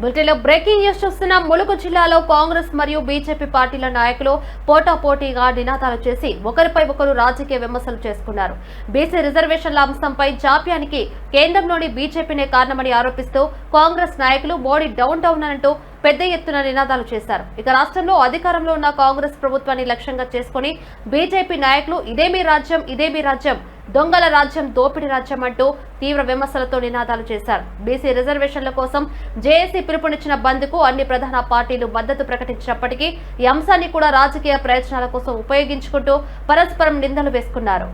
బులెటిన్లో breaking news చూస్తున్న ములుగు జిల్లాలో కాంగ్రెస్ మరియు బీజేపీ పార్టీల నాయకులు పోటాపోటీగా నినాదాలు చేసి ఒకరిపై ఒకరు రాజకీయ విమర్శలు చేసుకున్నారు. బీసీ రిజర్వేషన్ల అంశంపై జాప్యానికి కేంద్రంలోని బీజేపీనే కారణమని ఆరోపిస్తూ కాంగ్రెస్ నాయకులు మోడీ డౌన్ డౌన్ అంటూ పెద్ద ఎత్తున నినాదాలు చేశారు. ఇక రాష్ట్రంలో అధికారంలో ఉన్న కాంగ్రెస్ ప్రభుత్వాన్ని లక్ష్యంగా చేసుకుని బీజేపీ నాయకులు ఇదేమీ రాజ్యం ఇదేమీ రాజ్యం దొంగల రాజ్యం దోపిడీ రాజ్యం అంటూ తీవ్ర విమర్శలతో నినాదాలు చేశారు. బీసీ రిజర్వేషన్ల కోసం జేఏసీ పిలుపునిచ్చిన బంద్కు అన్ని ప్రధాన పార్టీలు మద్దతు ప్రకటించినప్పటికీ ఈ అంశాన్ని కూడా రాజకీయ ప్రయోజనాల కోసం ఉపయోగించుకుంటూ పరస్పరం నిందలు వేసుకున్నారు.